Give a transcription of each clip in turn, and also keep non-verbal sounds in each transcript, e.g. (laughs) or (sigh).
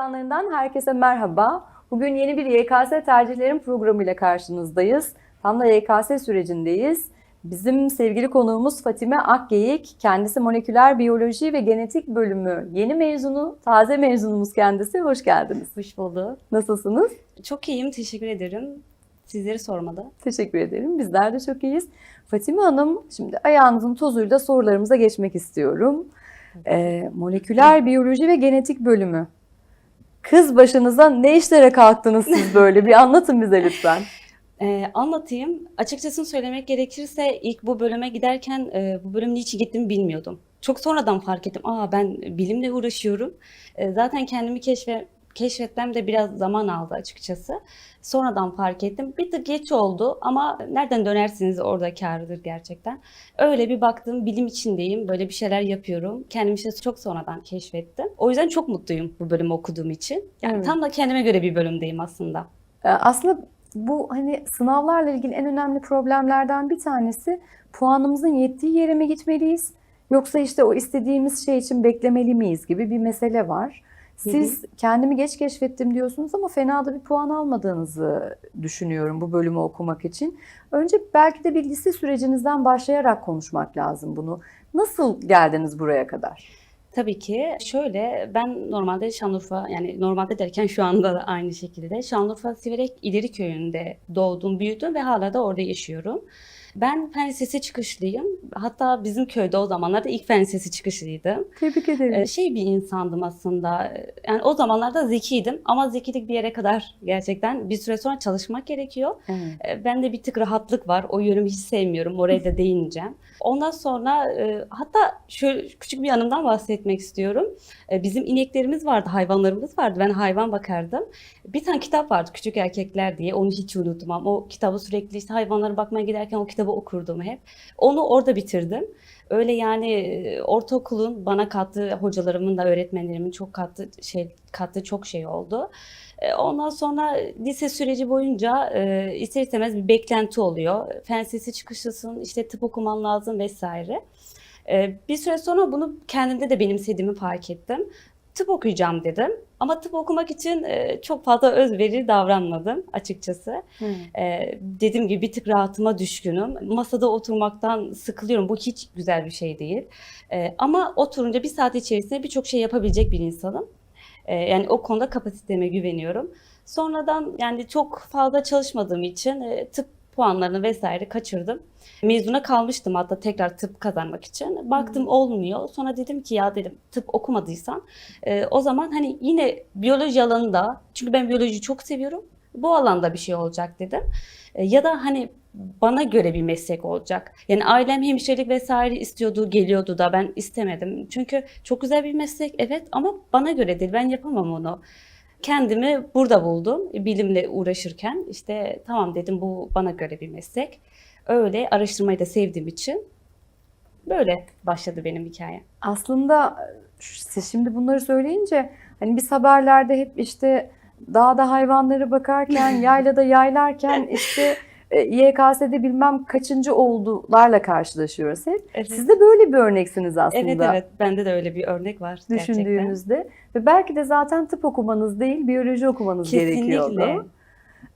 Ekranlarından herkese merhaba. Bugün yeni bir YKS tercihlerin programıyla karşınızdayız. Tam da YKS sürecindeyiz. Bizim sevgili konuğumuz Fatime Akgeyik. Kendisi moleküler biyoloji ve genetik bölümü yeni mezunu, taze mezunumuz kendisi. Hoş geldiniz. Hoş bulduk. Nasılsınız? Çok iyiyim, teşekkür ederim. Sizleri sormalı. Teşekkür ederim. Bizler de çok iyiyiz. Fatime Hanım, şimdi ayağınızın tozuyla sorularımıza geçmek istiyorum. Ee, moleküler biyoloji ve genetik bölümü. Kız başınıza ne işlere kalktınız siz böyle? Bir anlatın bize lütfen. (laughs) Ee, anlatayım. Açıkçası söylemek gerekirse ilk bu bölüme giderken e, bu bölüm niçin gittiğimi bilmiyordum. Çok sonradan fark ettim. Aa ben bilimle uğraşıyorum. E, zaten kendimi keşfe, keşfetmem de biraz zaman aldı açıkçası. Sonradan fark ettim. Bir tık geç oldu ama nereden dönersiniz orada kârıdır gerçekten. Öyle bir baktım bilim içindeyim. Böyle bir şeyler yapıyorum. Kendimi işte çok sonradan keşfettim. O yüzden çok mutluyum bu bölümü okuduğum için. Yani Evet. tam da kendime göre bir bölümdeyim aslında. Ee, Aslında bu hani sınavlarla ilgili en önemli problemlerden bir tanesi puanımızın yettiği yere mi gitmeliyiz? Yoksa işte o istediğimiz şey için beklemeli miyiz gibi bir mesele var. Siz kendimi geç keşfettim diyorsunuz ama fena da bir puan almadığınızı düşünüyorum bu bölümü okumak için. Önce belki de bir lise sürecinizden başlayarak konuşmak lazım bunu. Nasıl geldiniz buraya kadar? Tabii ki şöyle ben normalde Şanlıurfa yani normalde derken şu anda da aynı şekilde Şanlıurfa Siverek İleri Köyü'nde doğdum, büyüdüm ve hala da orada yaşıyorum. Ben fen lisesi çıkışlıyım. Hatta bizim köyde o zamanlarda ilk fen lisesi çıkışlıydım. Tebrik ederim. Ee, Şey bir insandım aslında. Yani o zamanlarda zekiydim ama zekilik bir yere kadar gerçekten bir süre sonra çalışmak gerekiyor. Evet. E, Bende bir tık rahatlık var. O yönümü hiç sevmiyorum. Oraya da değineceğim. Ondan sonra e, hatta şöyle küçük bir yanımdan bahsetmek istiyorum. E, Bizim ineklerimiz vardı, hayvanlarımız vardı. Ben hayvan bakardım. Bir tane kitap vardı Küçük Erkekler diye. Onu hiç unutmam. O kitabı sürekli işte hayvanlara bakmaya giderken o kitabı okurdum hep. Onu orada bitirdim. Öyle yani e, ortaokulun bana kattığı, hocalarımın da öğretmenlerimin çok kattığı şey kattığı çok şey oldu. E, Ondan sonra lise süreci boyunca e, ister istemez bir beklenti oluyor. Fen lisesi çıkışlısın, işte tıp okuman lazım vesaire. E, bir süre sonra bunu kendimde de benimsediğimi fark ettim. Tıp okuyacağım dedim. Ama tıp okumak için e, çok fazla özverili davranmadım açıkçası. E, dediğim gibi bir tık rahatıma düşkünüm. Masada oturmaktan sıkılıyorum. Bu hiç güzel bir şey değil. E, ama oturunca bir saat içerisinde birçok şey yapabilecek bir insanım. E, yani o konuda kapasiteme güveniyorum. Sonradan yani çok fazla çalışmadığım için e, tıp puanlarını vesaire kaçırdım. Mezuna kalmıştım hatta tekrar tıp kazanmak için. Baktım olmuyor. Sonra dedim ki ya dedim tıp okumadıysan e, o zaman hani yine biyoloji alanında çünkü ben biyolojiyi çok seviyorum. Bu alanda bir şey olacak dedim. E, ya da hani bana göre bir meslek olacak. Yani ailem hemşirelik vesaire istiyordu, geliyordu da ben istemedim. Çünkü çok güzel bir meslek evet ama bana göre değil. Ben yapamam onu. Kendimi burada buldum bilimle uğraşırken. işte tamam dedim bu bana göre bir meslek. Öyle araştırmayı da sevdiğim için böyle başladı benim hikayem. Aslında siz şimdi bunları söyleyince hani biz haberlerde hep işte dağda hayvanlara bakarken, (laughs) yaylada yaylarken işte e, YKS'de bilmem kaçıncı oldularla karşılaşıyoruz hep. Evet. Siz de böyle bir örneksiniz aslında Evet evet bende de öyle bir örnek var gerçekten. düşündüğünüzde. Ve belki de zaten tıp okumanız değil, biyoloji okumanız gerekiyordu. Kesinlikle.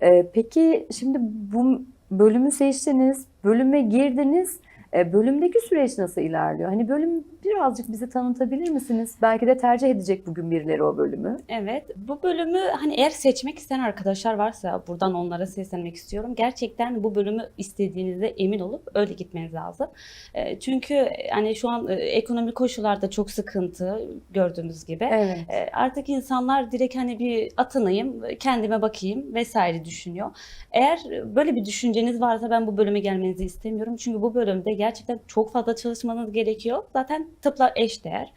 Ee, peki şimdi bu bölümü seçtiniz, bölüme girdiniz. Ee, bölümdeki süreç nasıl ilerliyor? Hani bölüm birazcık bize tanıtabilir misiniz? Belki de tercih edecek bugün birileri o bölümü. Evet, bu bölümü hani eğer seçmek isteyen arkadaşlar varsa buradan onlara seslenmek istiyorum. Gerçekten bu bölümü istediğinizde emin olup öyle gitmeniz lazım. E, Çünkü hani şu an e, ekonomik koşullarda çok sıkıntı gördüğümüz gibi. Evet. E, Artık insanlar direkt hani bir atanayım, kendime bakayım vesaire düşünüyor. Eğer böyle bir düşünceniz varsa ben bu bölüme gelmenizi istemiyorum. Çünkü bu bölümde gerçekten çok fazla çalışmanız gerekiyor. Zaten tıpla eşdeğer.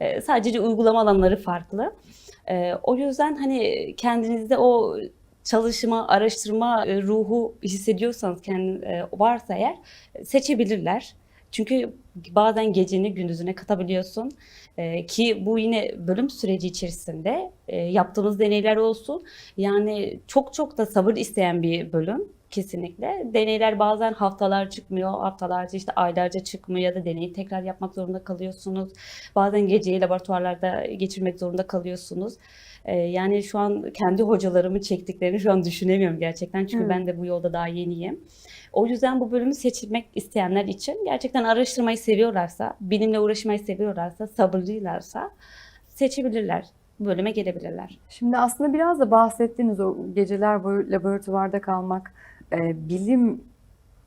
E, Sadece uygulama alanları farklı. E, O yüzden hani kendinizde o çalışma, araştırma e, ruhu hissediyorsanız kendi e, varsa eğer e, seçebilirler. Çünkü bazen geceni gündüzüne katabiliyorsun. E, ki bu yine bölüm süreci içerisinde yaptığımız deneyler olsun. Yani çok çok da sabır isteyen bir bölüm kesinlikle. Deneyler bazen haftalar çıkmıyor, haftalarca işte aylarca çıkmıyor ya da deneyi tekrar yapmak zorunda kalıyorsunuz. Bazen geceyi laboratuvarlarda geçirmek zorunda kalıyorsunuz. Ee, yani şu an kendi hocalarımı çektiklerini şu an düşünemiyorum gerçekten. Çünkü Hı. ben de bu yolda daha yeniyim. O yüzden bu bölümü seçmek isteyenler için gerçekten araştırmayı seviyorlarsa, bilimle uğraşmayı seviyorlarsa, sabırlılarsa seçebilirler. Bölüme gelebilirler. Şimdi aslında biraz da bahsettiğiniz o geceler laboratuvarda kalmak, e, bilim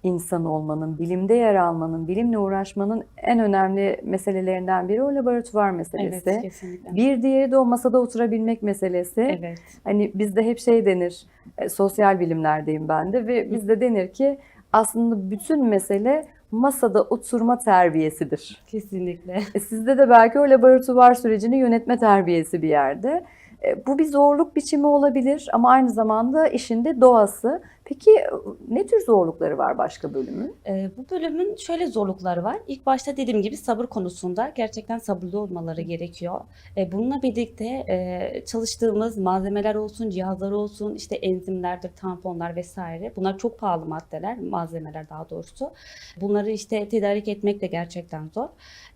insanı olmanın, bilimde yer almanın, bilimle uğraşmanın en önemli meselelerinden biri o laboratuvar meselesi. Evet, kesinlikle. Bir diğeri de o masada oturabilmek meselesi. Evet. Hani bizde hep şey denir, e, sosyal bilimlerdeyim ben de ve bizde denir ki aslında bütün mesele masada oturma terbiyesidir. Kesinlikle. E, Sizde de belki o laboratuvar sürecini yönetme terbiyesi bir yerde. E, Bu bir zorluk biçimi olabilir ama aynı zamanda işin de doğası. Peki e, ne tür zorlukları var başka bölümün? Ee, bu bölümün şöyle zorlukları var. İlk başta dediğim gibi sabır konusunda gerçekten sabırlı olmaları gerekiyor. Ee, bununla birlikte e, çalıştığımız malzemeler olsun, cihazlar olsun, işte enzimlerdir, tamponlar vesaire. Bunlar çok pahalı maddeler, malzemeler daha doğrusu. Bunları işte tedarik etmek de gerçekten zor.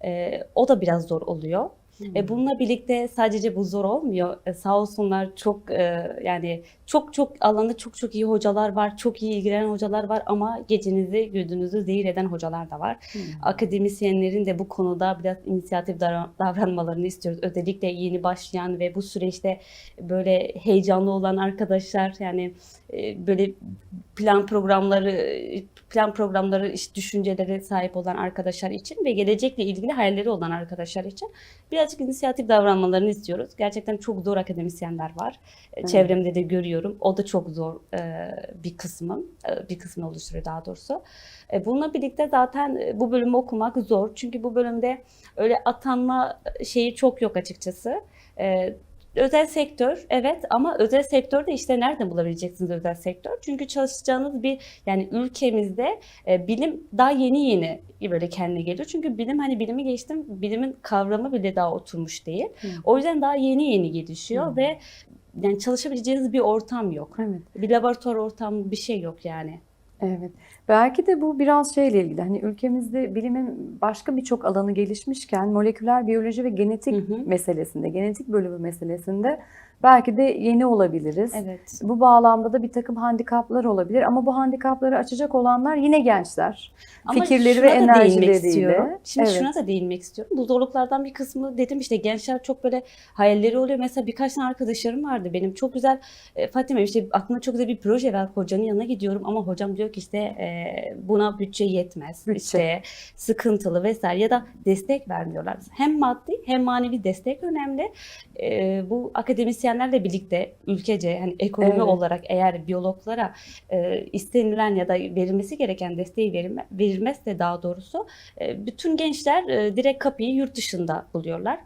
Ee, o da biraz zor oluyor. E, bununla birlikte sadece bu zor olmuyor. E, sağ olsunlar çok e, yani çok çok alanda çok çok iyi hocalar var, çok iyi ilgilenen hocalar var ama gecenizi gündüzünüzü zehir eden hocalar da var. Akademisyenlerin de bu konuda biraz inisiyatif davran- davranmalarını istiyoruz. Özellikle yeni başlayan ve bu süreçte böyle heyecanlı olan arkadaşlar yani e, böyle plan programları plan programları iş düşünceleri sahip olan arkadaşlar için ve gelecekle ilgili hayalleri olan arkadaşlar için birazcık inisiyatif davranmalarını istiyoruz. Gerçekten çok zor akademisyenler var. E, Evet. Çevremde de görüyorum. O da çok zor e, bir kısmı, e, bir kısmını oluşturuyor daha doğrusu. E, Bununla birlikte zaten e, bu bölümü okumak zor. Çünkü bu bölümde öyle atanma şeyi çok yok açıkçası. E, Özel sektör evet ama özel sektörde işte nereden bulabileceksiniz özel sektör? Çünkü çalışacağınız bir yani ülkemizde e, bilim daha yeni yeni böyle kendine geliyor. Çünkü bilim hani bilimi geçtim bilimin kavramı bile daha oturmuş değil. Hı. O yüzden daha yeni yeni gelişiyor Hı. ve yani çalışabileceğiniz bir ortam yok. Evet. Bir laboratuvar ortamı bir şey yok yani. Evet. Belki de bu biraz şeyle ilgili. Hani ülkemizde bilimin başka birçok alanı gelişmişken moleküler biyoloji ve genetik Hı hı. meselesinde, genetik bölümü meselesinde belki de yeni olabiliriz. Evet. Bu bağlamda da bir takım handikaplar olabilir ama bu handikapları açacak olanlar yine gençler. Ama Fikirleri ve enerjileriyle. Şimdi Evet. şuna da değinmek istiyorum. Bu zorluklardan bir kısmı dedim işte gençler çok böyle hayalleri oluyor. Mesela birkaç tane arkadaşlarım vardı benim. Çok güzel e, Fatime işte aklımda çok güzel bir proje var. Hocanın yanına gidiyorum ama hocam diyor ki işte e, buna bütçe yetmez. Bütçe. İşte sıkıntılı vesaire ya da destek vermiyorlar. Hem maddi hem manevi destek önemli. E, bu akademisyenlerle birlikte ülkece hani ekonomi Evet. olarak eğer biyologlara e, istenilen ya da verilmesi gereken desteği verilme, verilmezse daha doğrusu e, bütün gençler e, direkt kapıyı yurt dışında buluyorlar.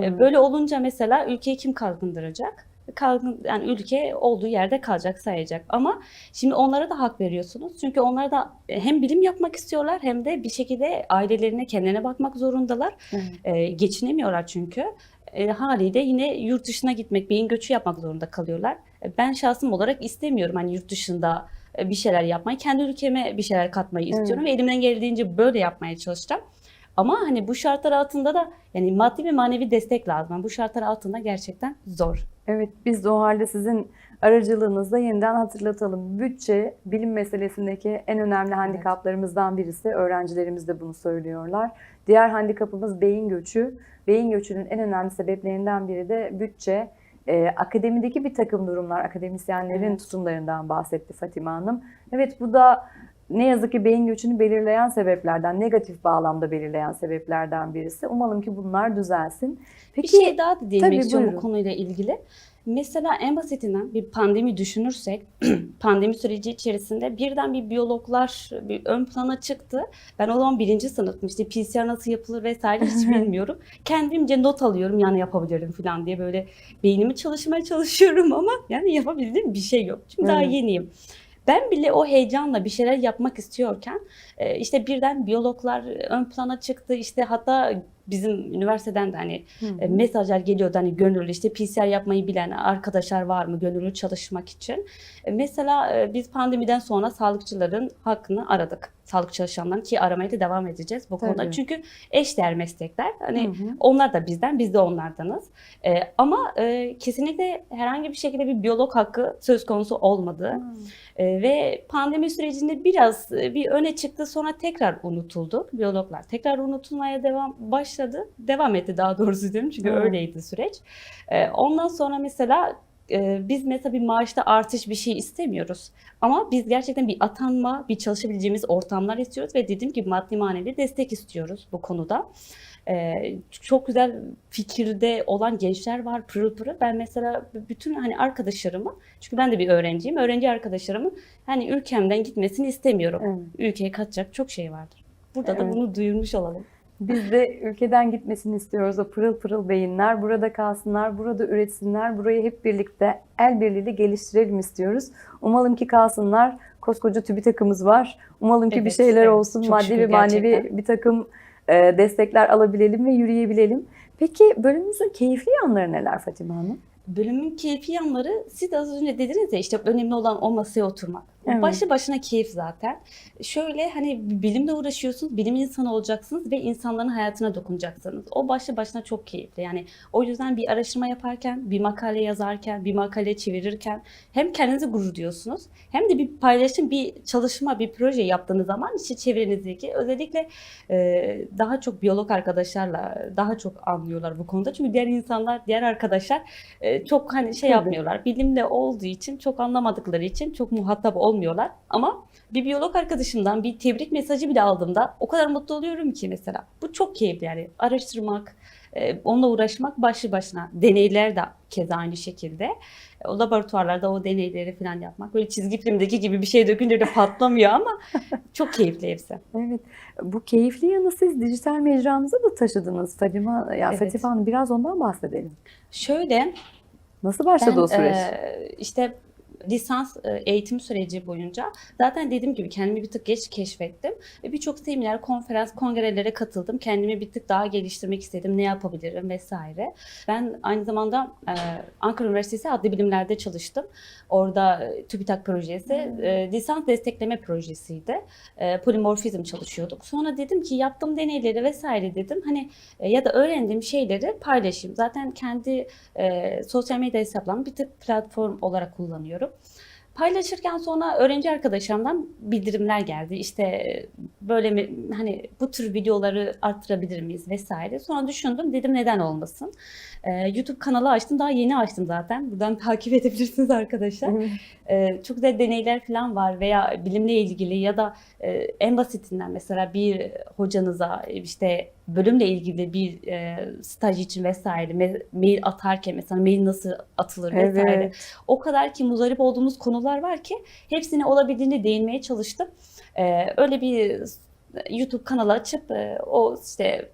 E, Hı. böyle olunca mesela ülkeyi kim kalkındıracak? Kalkın, yani ülke olduğu yerde kalacak sayacak ama şimdi onlara da hak veriyorsunuz çünkü onlar da e, hem bilim yapmak istiyorlar hem de bir şekilde ailelerine kendilerine bakmak zorundalar Evet. e, geçinemiyorlar çünkü. E, haliyle yine yurt dışına gitmek, beyin göçü yapmak zorunda kalıyorlar. E, ben şahsım olarak istemiyorum hani yurt dışında e, bir şeyler yapmayı. Kendi ülkeme bir şeyler katmayı istiyorum ve elimden geldiğince böyle yapmaya çalışacağım. Ama hani bu şartlar altında da yani maddi ve manevi destek lazım. Yani bu şartlar altında gerçekten zor. Evet, biz de o halde sizin aracılığınızla yeniden hatırlatalım. Bütçe, bilim meselesindeki en önemli handikaplarımızdan birisi. Öğrencilerimiz de bunu söylüyorlar. Diğer handikapımız beyin göçü. Beyin göçünün en önemli sebeplerinden biri de bütçe. Ee, akademideki bir takım durumlar, akademisyenlerin Evet. tutumlarından bahsetti Fatime Hanım. Evet, bu da ne yazık ki beyin göçünü belirleyen sebeplerden, negatif bağlamda belirleyen sebeplerden birisi. Umalım ki bunlar düzelsin. Peki, bir şey daha da değinmek istiyorum bu konuyla ilgili. Mesela en basitinden bir pandemi düşünürsek, (clears throat) pandemi süreci içerisinde birden bir biyologlar bir ön plana çıktı. Ben o zaman birinci sınıftım işte PCR nasıl yapılır vesaire hiç (laughs) bilmiyorum. Kendimce not alıyorum yani yapabilirim falan diye böyle beynimi çalışmaya çalışıyorum ama yani yapabildiğim bir şey yok. Çünkü daha yeniyim. Ben bile o heyecanla bir şeyler yapmak istiyorken e, işte birden biyologlar ön plana çıktı. İşte hatta bizim üniversiteden de hani e, mesajlar geliyordu hani gönüllü işte PCR yapmayı bilen arkadaşlar var mı gönüllü çalışmak için. E, Mesela e, biz pandemiden sonra sağlıkçıların hakkını aradık. Sağlık çalışanların ki aramaya da devam edeceğiz bu konuda. Tabii. Çünkü eşdeğer meslekler. Hani Hı hı. onlar da bizden, biz de onlardanız. E, ama e, kesinlikle herhangi bir şekilde bir biyolog hakkı söz konusu olmadı. E, ve pandemi sürecinde biraz bir öne çıktı sonra tekrar unutuldu. Biyologlar tekrar unutulmaya devam başladı. Devam etti daha doğrusu diyorum çünkü Evet. öyleydi süreç. E, ondan sonra mesela e, biz mesela bir maaşta artış bir şey istemiyoruz. Ama biz gerçekten bir atanma, bir çalışabileceğimiz ortamlar istiyoruz ve dediğim gibi maddi manevi destek istiyoruz bu konuda. Ee, çok güzel fikirde olan gençler var pırıl pırıl. Ben mesela bütün hani arkadaşlarımı, çünkü ben de bir öğrenciyim, öğrenci arkadaşlarımın hani ülkemden gitmesini istemiyorum. Evet. Ülkeye katacak çok şey vardır. Burada da Evet. bunu duyurmuş olalım. Biz de ülkeden gitmesini istiyoruz o pırıl pırıl beyinler. Burada kalsınlar, burada üretsinler. Burayı hep birlikte el birliğiyle geliştirelim istiyoruz. Umalım ki kalsınlar. Koskoca TÜBİTAK'ımız var. Umalım ki bir Evet, şeyler evet. olsun. Çok Maddi ve manevi gerçekten. bir takım e, destekler alabilelim ve yürüyebilelim. Peki bölümümüzün keyifli yanları neler Fatime Hanım? Bölümün keyfi yanları, siz de az önce dediniz ya işte önemli olan o masaya oturmak. Evet. Başlı başına keyif zaten. Şöyle hani bilimle uğraşıyorsunuz, bilim insanı olacaksınız ve insanların hayatına dokunacaksınız. O başlı başına çok keyifli. Yani o yüzden bir araştırma yaparken, bir makale yazarken, bir makale çevirirken hem kendinizi gurur diyorsunuz hem de bir paylaşım, bir çalışma, bir proje yaptığınız zaman işte çevrenizdeki özellikle e, daha çok biyolog arkadaşlarla daha çok anlıyorlar bu konuda. Çünkü diğer insanlar, diğer arkadaşlar e, çok hani şey yapmıyorlar. Bilimle olduğu için çok anlamadıkları için çok muhatap olmuyorlar. Ama bir biyolog arkadaşımdan bir tebrik mesajı bile aldığımda o kadar mutlu oluyorum ki mesela. Bu çok keyifli yani araştırmak, e, onunla uğraşmak başlı başına. Deneyler de keza aynı şekilde. E, O laboratuvarlarda o deneyleri falan yapmak. Böyle çizgi filmdeki gibi bir şey dökünce de patlamıyor ama (laughs) çok keyifli hepsi. Evet. Bu keyifli yanı siz dijital mecramıza da taşıdınız Fatime. Ya Evet. Fatime Hanım biraz ondan bahsedelim. Şöyle Nasıl başladı Ben o süreç? e, işte lisans e, eğitim süreci boyunca zaten dediğim gibi kendimi bir tık geç keşfettim. Ve birçok seminer, konferans, kongrelere katıldım. Kendimi bir tık daha geliştirmek istedim. Ne yapabilirim vesaire. Ben aynı zamanda e, Ankara Üniversitesi Adli Bilimler'de çalıştım. Orada TÜBİTAK projesi e, lisans destekleme projesiydi. E, polimorfizm çalışıyorduk. Sonra dedim ki yaptığım deneyleri vesaire dedim. Hani e, ya da öğrendiğim şeyleri paylaşayım. Zaten kendi e, sosyal medya hesaplarımı bir tık platform olarak kullanıyorum. Paylaşırken sonra öğrenci arkadaşlarımdan bildirimler geldi. İşte böyle mi hani bu tür videoları arttırabilir miyiz vesaire. Sonra düşündüm dedim neden olmasın. E, YouTube kanalı açtım daha yeni açtım zaten. Buradan (laughs) takip edebilirsiniz arkadaşlar. Ee, çok güzel deneyler falan var veya bilimle ilgili ya da e, en basitinden mesela bir hocanıza işte bölümle ilgili bir e, staj için vesaire me- mail atarken mesela mail nasıl atılır vesaire. Evet. O kadar ki muzdarip olduğumuz konular var ki hepsine olabildiğince değinmeye çalıştım. Ee, öyle bir YouTube kanalı açıp e, o işte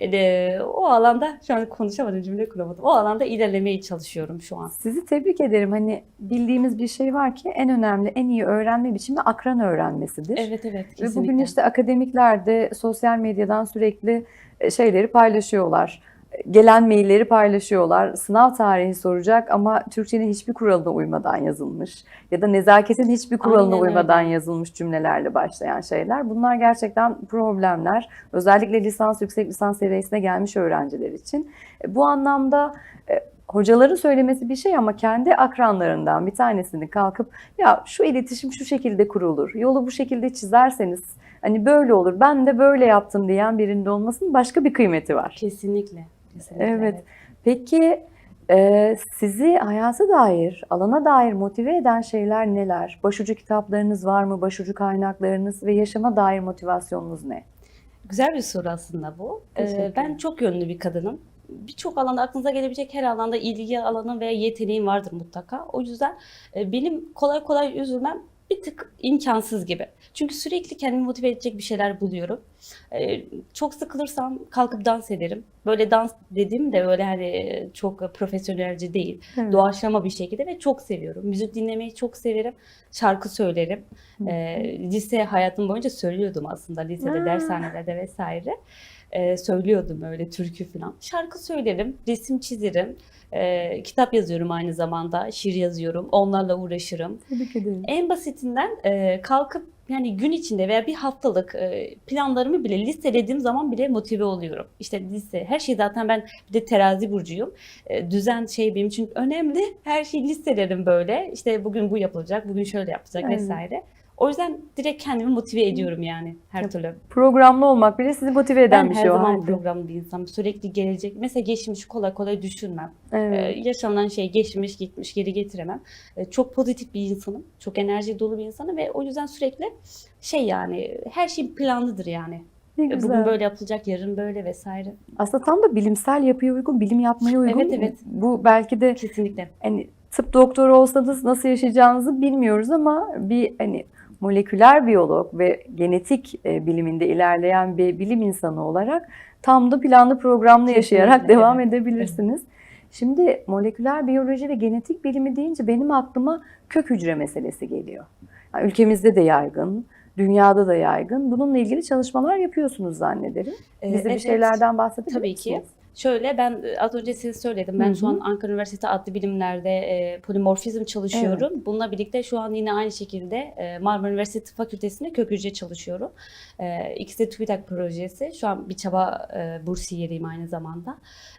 e, o alanda şu an konuşamadım cümle kuramadım. O alanda ilerlemeye çalışıyorum şu an. Sizi tebrik ederim. Hani bildiğimiz bir şey var ki en önemli, en iyi öğrenme biçimi akran öğrenmesidir. Evet evet Ve kesinlikle. bugün işte akademikler de sosyal medyadan sürekli e, şeyleri paylaşıyorlar. Gelen mailleri paylaşıyorlar. Sınav tarihi soracak ama Türkçenin hiçbir kuralına uymadan yazılmış. Ya da nezaketin hiçbir kuralına Aynen öyle. uymadan yazılmış cümlelerle başlayan şeyler. Bunlar gerçekten problemler. Özellikle lisans, yüksek lisans seviyesine gelmiş öğrenciler için. E, Bu anlamda e, hocaların söylemesi bir şey ama kendi akranlarından bir tanesini kalkıp ya şu iletişim şu şekilde kurulur, yolu bu şekilde çizerseniz hani böyle olur, ben de böyle yaptım diyen birinde olmasının başka bir kıymeti var. Kesinlikle. Kesinlikle Evet. Peki e, sizi hayata dair, alana dair motive eden şeyler neler? Başucu kitaplarınız var mı? Başucu kaynaklarınız ve yaşama dair motivasyonunuz ne? Güzel bir soru aslında bu. Ee, ben çok yönlü bir kadınım. birçok alanda aklınıza gelebilecek her alanda ilgi alanı veya yeteneğin vardır mutlaka. O yüzden e, benim kolay kolay üzülmem bir tık imkansız gibi. Çünkü sürekli kendimi motive edecek bir şeyler buluyorum. E, çok sıkılırsam kalkıp dans ederim. Böyle dans dediğim de öyle hani çok profesyonelce değil. Evet. Doğaçlama bir şekilde ve çok seviyorum. Müzik dinlemeyi çok severim. Şarkı söylerim. E, lise hayatım boyunca söylüyordum aslında lisede, Aa. dershanelerde vesaire. E, söylüyordum öyle türkü falan. Şarkı söylerim, resim çizerim. E, kitap yazıyorum aynı zamanda, şiir yazıyorum. Onlarla uğraşırım. Tebrik ederim. En basitinden e, kalkıp yani gün içinde veya bir haftalık e, planlarımı bile listelediğim zaman bile motive oluyorum. İşte liste, her şey zaten ben bir de terazi burcuyum. E, düzen şey benim için önemli. Her şeyi listelerim böyle. İşte bugün bu yapılacak, bugün şöyle yapılacak Evet. vesaire. O yüzden direkt kendimi motive ediyorum yani her türlü. Programlı olmak bile sizi motive eden Ben bir her şey o zaman halde. programlı bir insanım. Sürekli gelecek. Mesela geçmişi kolay kolay düşünmem. Evet. Ee, yaşanan şey geçmiş gitmiş geri getiremem. Ee, çok pozitif bir insanım. Çok enerji dolu bir insanım ve o yüzden sürekli şey yani her şey planlıdır yani. Ne Ee, güzel. Bugün böyle yapılacak, yarın böyle vesaire. Aslında tam da bilimsel yapıya uygun, bilim yapmaya uygun. Evet, evet. Bu belki de Kesinlikle. hani tıp doktoru olsanız nasıl yaşayacağınızı bilmiyoruz ama bir hani moleküler biyolog ve genetik e, biliminde ilerleyen bir bilim insanı olarak tam da planlı programlı yaşayarak Kesinlikle, devam evet. edebilirsiniz. Şimdi moleküler biyoloji ve genetik bilimi deyince benim aklıma kök hücre meselesi geliyor. Yani ülkemizde de yaygın, dünyada da yaygın. Bununla ilgili çalışmalar yapıyorsunuz zannederim. Ee, Bize bir evet. şeylerden bahsedebilir Tabii ki. Şöyle ben e, az önce size söyledim. Ben Hı şu an Ankara Üniversitesi Adli Bilimler'de e, polimorfizm çalışıyorum. Bununla birlikte şu an yine aynı şekilde e, Marmara Üniversitesi Fakültesi'nde kök hücre çalışıyorum. E, ikisi de TÜBİTAK projesi. Şu an bir çaba e, bursiyeriyim aynı zamanda.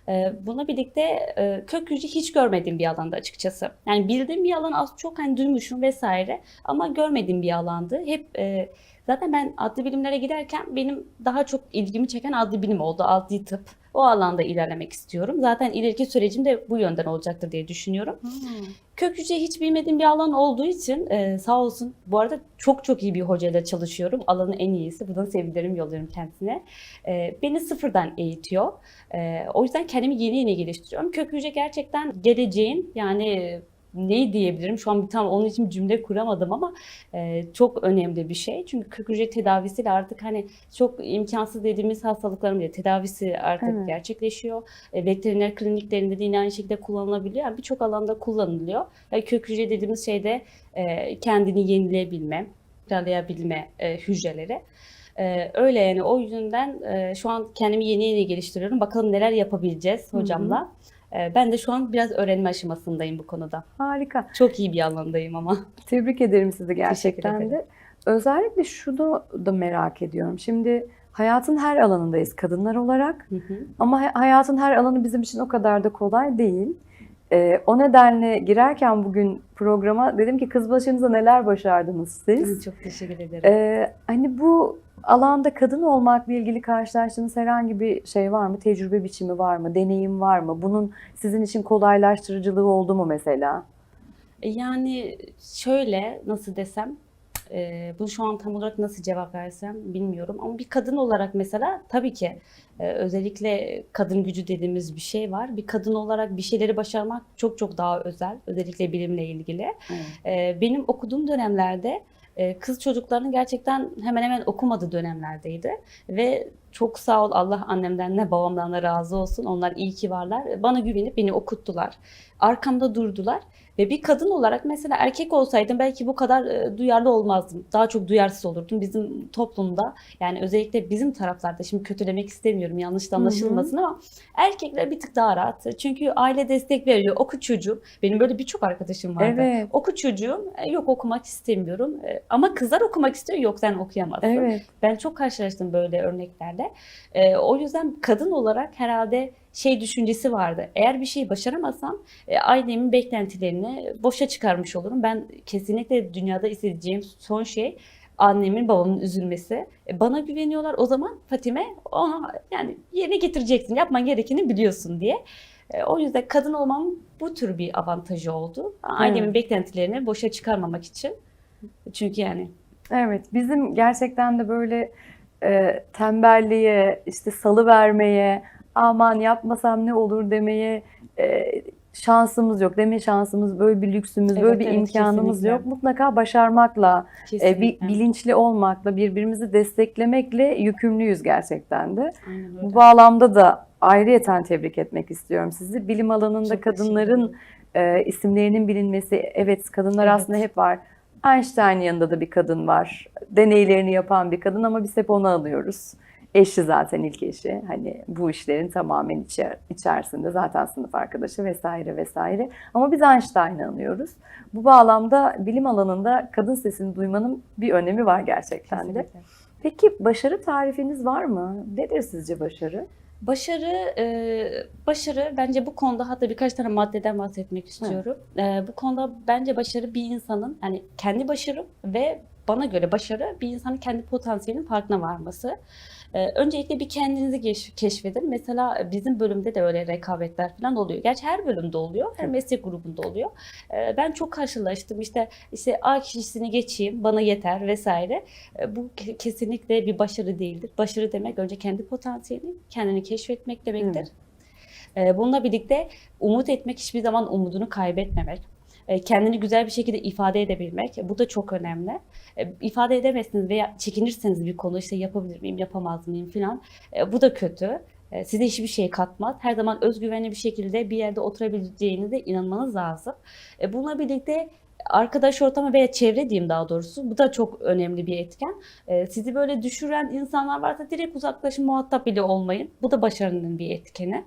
E, bununla birlikte e, kök hücre hiç görmediğim bir alanda açıkçası. Yani bildiğim bir alan az çok hani duymuşum vesaire ama görmediğim bir alandı. Hep e, Zaten ben adli bilimlere giderken benim daha çok ilgimi çeken adli bilim oldu, adli tıp. O alanda ilerlemek istiyorum. Zaten ileriki sürecim de bu yönden olacaktır diye düşünüyorum. Kök hücre hiç bilmediğim bir alan olduğu için e, sağ olsun. Bu arada çok çok iyi bir hocayla çalışıyorum. Alanın en iyisi. Buradan sevgilerimi yolluyorum kendisine. E, beni sıfırdan eğitiyor. E, o yüzden kendimi yeni yeni geliştiriyorum. Kök hücre gerçekten geleceğin yani ne diyebilirim? Şu an bir tam onun için bir cümle kuramadım ama e, çok önemli bir şey. Çünkü kök hücre tedavisiyle artık hani çok imkansız dediğimiz hastalıkların bile tedavisi artık Evet. gerçekleşiyor. E, veteriner kliniklerinde de yine aynı şekilde kullanılabiliyor. Yani birçok alanda kullanılıyor. Yani kök hücre dediğimiz şeyde e, kendini yenileyebilme, tekrarlayabilme e, hücreleri. E, öyle yani o yüzden e, şu an kendimi yeni yeni geliştiriyorum. Bakalım neler yapabileceğiz Hı hı. Hocamla. E, ben de şu an biraz öğrenme aşamasındayım bu konuda. Harika. Çok iyi bir alandayım ama. (laughs) Tebrik ederim sizi gerçekten de. Özellikle şunu da merak ediyorum. Şimdi hayatın her alanındayız kadınlar olarak Hı hı. ama hay- hayatın her alanı bizim için o kadar da kolay değil. Ee, o nedenle girerken bugün programa dedim ki kız başınıza neler başardınız siz? Çok teşekkür ederim. Ee, hani bu alanda kadın olmakla ilgili karşılaştığınız herhangi bir şey var mı? Tecrübe biçimi var mı? Deneyim var mı? Bunun sizin için kolaylaştırıcılığı oldu mu mesela? E, Yani şöyle nasıl desem e, bunu şu an tam olarak nasıl cevap versem bilmiyorum ama bir kadın olarak mesela tabii ki e, özellikle kadın gücü dediğimiz bir şey var. Bir kadın olarak bir şeyleri başarmak çok çok daha özel özellikle bilimle ilgili. E, Benim okuduğum dönemlerde kız çocuklarının gerçekten hemen hemen okumadığı dönemlerdeydi ve çok sağ ol Allah annemden de babamdan da razı olsun. Onlar iyi ki varlar. Bana güvenip beni okuttular. Arkamda durdular. Ve bir kadın olarak mesela erkek olsaydım belki bu kadar e, duyarlı olmazdım. Daha çok duyarsız olurdum bizim toplumda. Yani özellikle bizim taraflarda şimdi kötülemek istemiyorum yanlış da anlaşılmasın ama erkekler bir tık daha rahat. Çünkü aile destek veriyor. Oku çocuğum. Benim böyle birçok arkadaşım vardı. Evet. Oku çocuğum. E, Yok okumak istemiyorum. E, Ama kızlar okumak istiyor. Yok sen okuyamazsın. Evet. Ben çok karşılaştım böyle örneklerle. O yüzden kadın olarak herhalde şey düşüncesi vardı. Eğer bir şeyi başaramazsam e, ailemin beklentilerini boşa çıkarmış olurum. Ben kesinlikle dünyada isteyeceğim son şey annemin babamın üzülmesi. E, bana güveniyorlar. O zaman Fatime ona yani yerine getireceksin. Yapman gerekeni biliyorsun diye. E, o yüzden kadın olmam bu tür bir avantajı oldu. Ailemin Evet. beklentilerini boşa çıkarmamak için. Çünkü yani Evet, bizim gerçekten de böyle e, tembelliğe, işte salı vermeye, aman yapmasam ne olur demeye e, şansımız yok. Deme şansımız, böyle bir lüksümüz, böyle Evet, bir evet, imkanımız kesinlikle. yok. Mutlaka başarmakla, e, bi- bilinçli olmakla, birbirimizi desteklemekle yükümlüyüz gerçekten de. Bu bağlamda da ayrıyeten tebrik etmek istiyorum sizi. Bilim alanında Çok kadınların e, isimlerinin bilinmesi, evet kadınlar Evet. aslında hep var. Einstein yanında da bir kadın var. Deneylerini yapan bir kadın ama biz hep onu alıyoruz. Eşi zaten ilk eşi. Hani bu işlerin tamamen içer, içerisinde zaten sınıf arkadaşı vesaire vesaire. Ama biz Einstein'ı anıyoruz. Bu bağlamda bilim alanında kadın sesini duymanın bir önemi var gerçekten de. Kesinlikle. Peki başarı tarifiniz var mı? Nedir sizce başarı? Başarı, e, başarı bence bu konuda hatta birkaç tane maddeden bahsetmek istiyorum. E, bu konuda bence başarı bir insanın yani kendi başarım ve bana göre başarı bir insanın kendi potansiyelinin farkına varması. E, öncelikle bir kendinizi keş- keşfedin. Mesela bizim bölümde de öyle rekabetler falan oluyor. Gerçi her bölümde oluyor, her meslek grubunda oluyor. E, ben çok karşılaştım işte işte A kişisini geçeyim, bana yeter vesaire. E, Bu ke- kesinlikle bir başarı değildir. Başarı demek önce kendi potansiyelini, kendini keşfetmek demektir. E, Bununla birlikte umut etmek hiçbir zaman umudunu kaybetmemek. E, Kendini güzel bir şekilde ifade edebilmek. Bu da çok önemli. E, İfade edemezsiniz veya çekinirseniz bir konu işte yapabilir miyim, yapamaz mıyım falan. E, Bu da kötü. Size hiçbir şey katmaz. Her zaman özgüvenli bir şekilde bir yerde oturabileceğinize inanmanız lazım. Bununla birlikte arkadaş ortamı veya çevre diyeyim daha doğrusu. Bu da çok önemli bir etken. Sizi böyle düşüren insanlar varsa direkt uzaklaşın, muhatap bile olmayın. Bu da başarının bir etkeni.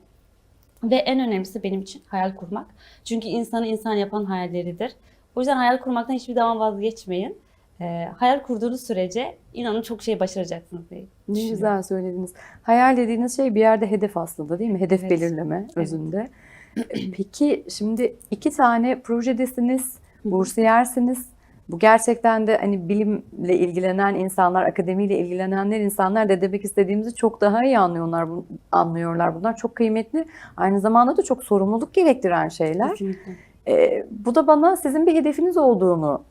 Ve en önemlisi benim için hayal kurmak. Çünkü insanı insan yapan hayalleridir. O yüzden hayal kurmaktan hiçbir zaman vazgeçmeyin. Ee, hayal kurduğunuz sürece inanın çok şey başaracaksınız diye Ne düşünüyorum. güzel söylediniz. Hayal dediğiniz şey bir yerde hedef aslında değil mi? Hedef Evet. belirleme özünde. (clears throat) Peki şimdi iki tane projedesiniz, bursiyersiniz. Bu gerçekten de hani bilimle ilgilenen insanlar, akademiyle ilgilenenler insanlar da demek istediğimizi çok daha iyi anlıyorlar. anlıyorlar. Bunlar çok kıymetli. Aynı zamanda da çok sorumluluk gerektiren şeyler. Kesinlikle. Ee, bu da bana sizin bir hedefiniz olduğunu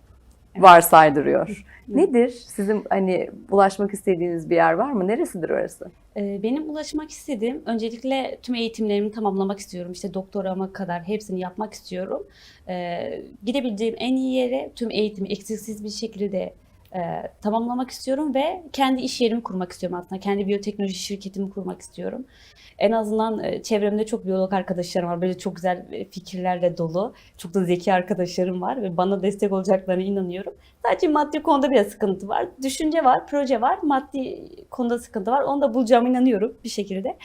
Evet. varsaydırıyor. (laughs) Nedir? Sizin hani ulaşmak istediğiniz bir yer var mı? Neresidir orası? Ee, Benim ulaşmak istediğim öncelikle tüm eğitimlerimi tamamlamak istiyorum. İşte doktorama kadar hepsini yapmak istiyorum. Ee, gidebileceğim en iyi yere tüm eğitimi eksiksiz bir şekilde e, tamamlamak istiyorum ve kendi iş yerimi kurmak istiyorum aslında. Kendi biyoteknoloji şirketimi kurmak istiyorum. En azından e, çevremde çok biyolog arkadaşlarım var. Böyle çok güzel e, fikirlerle dolu. Çok da zeki arkadaşlarım var ve bana destek olacaklarına inanıyorum. Sadece maddi konuda biraz sıkıntı var. Düşünce var, proje var. Maddi konuda sıkıntı var. Onu da bulacağıma inanıyorum bir şekilde.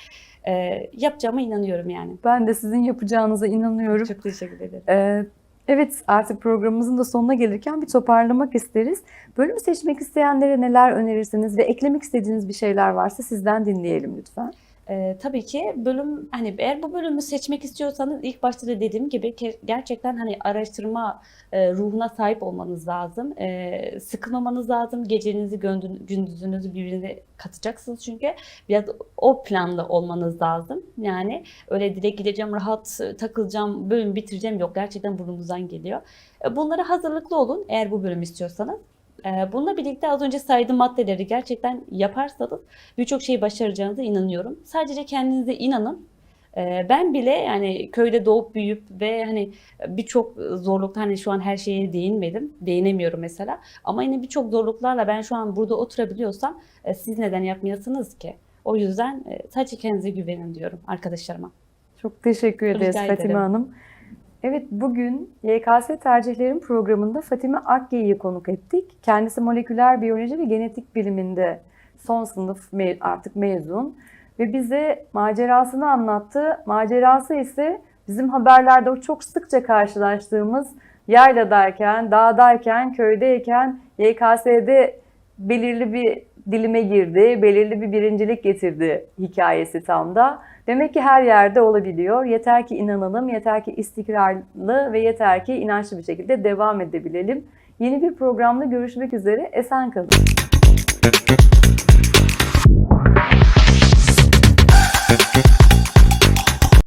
Ee, yapacağıma inanıyorum yani. Ben de sizin yapacağınıza inanıyorum. Çok teşekkür ederim. Ee, evet artık programımızın da sonuna gelirken bir toparlamak isteriz. Bölümü seçmek isteyenlere neler önerirsiniz ve eklemek istediğiniz bir şeyler varsa sizden dinleyelim lütfen. Ee, tabii ki bölüm hani eğer bu bölümü seçmek istiyorsanız ilk başta da dediğim gibi gerçekten hani araştırma e, ruhuna sahip olmanız lazım. E, sıkılmamanız lazım. Gecenizi gündü- gündüzünüzü birbirine katacaksınız çünkü biraz o planla olmanız lazım. Yani öyle direkt gideceğim rahat e, takılacağım bölüm bitireceğim yok gerçekten burnunuzdan geliyor. E, bunlara hazırlıklı olun eğer bu bölümü istiyorsanız. E, bununla birlikte az önce saydığım maddeleri gerçekten yaparsanız birçok şeyi başaracağınıza inanıyorum. Sadece kendinize inanın. Ee, Ben bile yani köyde doğup büyüyüp ve hani birçok zorlukta hani şu an her şeye değinmedim. Değinemiyorum mesela. Ama yine birçok zorluklarla ben şu an burada oturabiliyorsam e, siz neden yapmayasınız ki? O yüzden e, sadece kendinize güvenin diyorum arkadaşlarıma. Çok teşekkür Rica ederiz ederim. Fatime Hanım. Evet bugün YKS Tercihlerin programında Fatime Akge'yi konuk ettik. Kendisi moleküler biyoloji ve genetik biliminde son sınıf artık mezun ve bize macerasını anlattı. Macerası ise bizim haberlerde o çok sıkça karşılaştığımız yayladayken, dağdayken, köydeyken YKS'de belirli bir dilime girdi, belirli bir birincilik getirdi hikayesi tam da. Demek ki her yerde olabiliyor. Yeter ki inanalım, yeter ki istikrarlı ve yeter ki inançlı bir şekilde devam edebilelim. Yeni bir programda görüşmek üzere. Esen kalın.